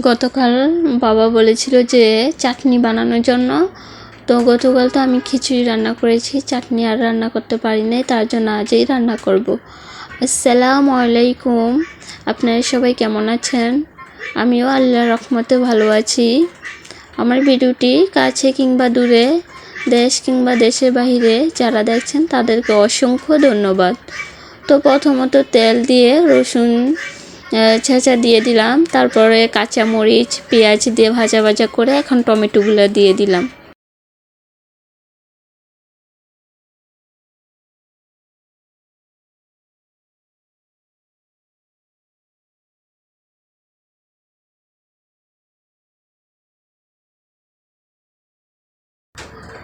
গতকাল বাবা বলেছিল যে চাটনি বানানোর জন্য। তো গতকাল তো আমি খিচুড়ি রান্না করেছি, চাটনি আর রান্না করতে পারি নাই, তার জন্য আজই রান্না করব। আসসালাম আলাইকুম। আপনারা সবাই কেমন আছেন? আমিও আল্লাহর রহমতে ভালো আছি। আমার ভিডিওটি কাছে কিংবা দূরে, দেশ কিংবা দেশের বাইরে যারা দেখছেন তাদেরকে অসংখ্য ধন্যবাদ। তো প্রথমত তেল দিয়ে রসুন ছেঁচা দিয়ে দিলাম। তারপরে কাঁচা মরিচ পেঁয়াজ দিয়ে ভাজা ভাজা করে এখন টমেটোগুলো দিয়ে দিলাম।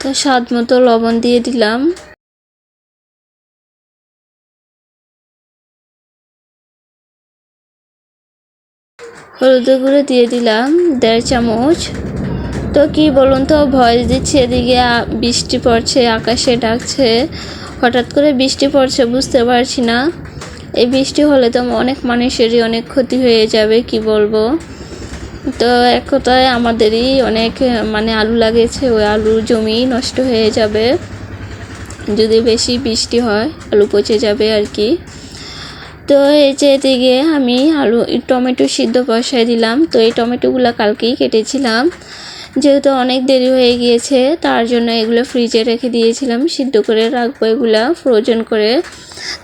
তো স্বাদ মতো লবণ দিয়ে দিলাম। হলুদের গুঁড়ো দিয়ে দিলাম, দেড় চামচ। তো কি বলুন তো, ভয়েস দিচ্ছে এদিকে বৃষ্টি পড়ছে, আকাশে ডাকছে। হঠাৎ করে বৃষ্টি পড়ছে, বুঝতে পারছি না। এই বৃষ্টি হলে তো অনেক মানুষেরই অনেক ক্ষতি হয়ে যাবে, কি বলব? তো এক কথায় আমাদেরই অনেক মানে আলু লাগিয়েছে ওই আলু জমি নষ্ট হয়ে যাবে। যদি বেশি বৃষ্টি হয়, আলু পচে যাবে আর কি। তো এই যে এদিকে আমি আলু টমেটো সিদ্ধ বসাই দিলাম। তো এই টমেটোগুলো কালকেই কেটেছিলাম। যেহেতু অনেক দেরি হয়ে গিয়েছে, তার জন্য এগুলো ফ্রিজে রেখে দিয়েছিলাম। সিদ্ধ করে রাখব এগুলো ফ্রোজেন করে।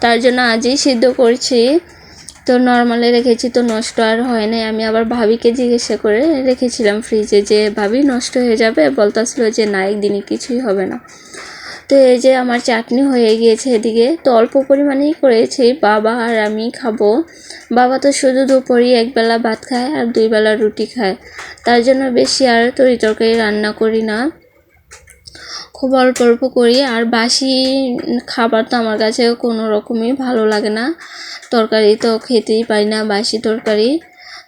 তার জন্য আজই সিদ্ধ করছি। তো নর্মালে রেখেছি তো নষ্ট আর হয় নাই। আমি আবার ভাবিকে জিজ্ঞাসা করে রেখেছিলাম ফ্রিজে যে, ভাবি, নষ্ট হয়ে যাবে? বলতেছিল যে, না, একদিনই কিছুই হবে না। তো এই যে আমার চাটনি হয়ে গিয়েছে এদিকে, তো অল্প পরিমাণেই করেছি। বাবা আর আমি খাব। বাবা তো শুধু দুপুরই একবেলা ভাত খায় আর দুই বেলা রুটি খায়। তার জন্য বেশি আর তরি তরকারি রান্না করি না। খুব অল্প অল্প করি আর বাসি খাবার তো আমার কাছে কোনো রকমই ভালো লাগে না। তরকারি তো খেতেই পারি না বাসি তরকারি।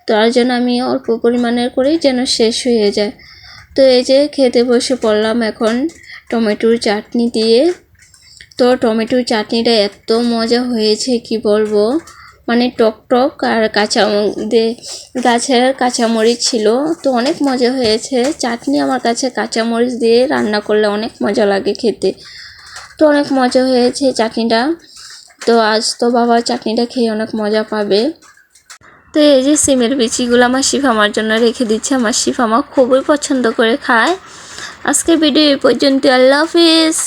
তার জন্য আমি অল্প পরিমাণের করি যেন শেষ হয়ে যায়। তো এই যে খেতে বসে পড়লাম এখন টমেটোর চাটনি দিয়ে। তো টমেটোর চাটনিটা এত মজা হয়েছে, কি বলব? মানে টক টক আর কাঁচা গাছের কাঁচামরিচ ছিল, তো অনেক মজা হয়েছে। চাটনি আমার কাছে কাঁচামরিচ দিয়ে রান্না করলে অনেক মজা লাগে খেতে। তো অনেক মজা হয়েছে চাটনিটা। তো আজ তো বাবা চাটনিটা খেয়ে অনেক মজা পাবে। তো এই যে সিমের বিচিগুলো আমার শিফামার জন্য রেখে দিচ্ছে। আমার শিফামা খুবই পছন্দ করে খায়। আজকে ভিডিও এই পর্যন্ত আল্লাহ হাফিজ।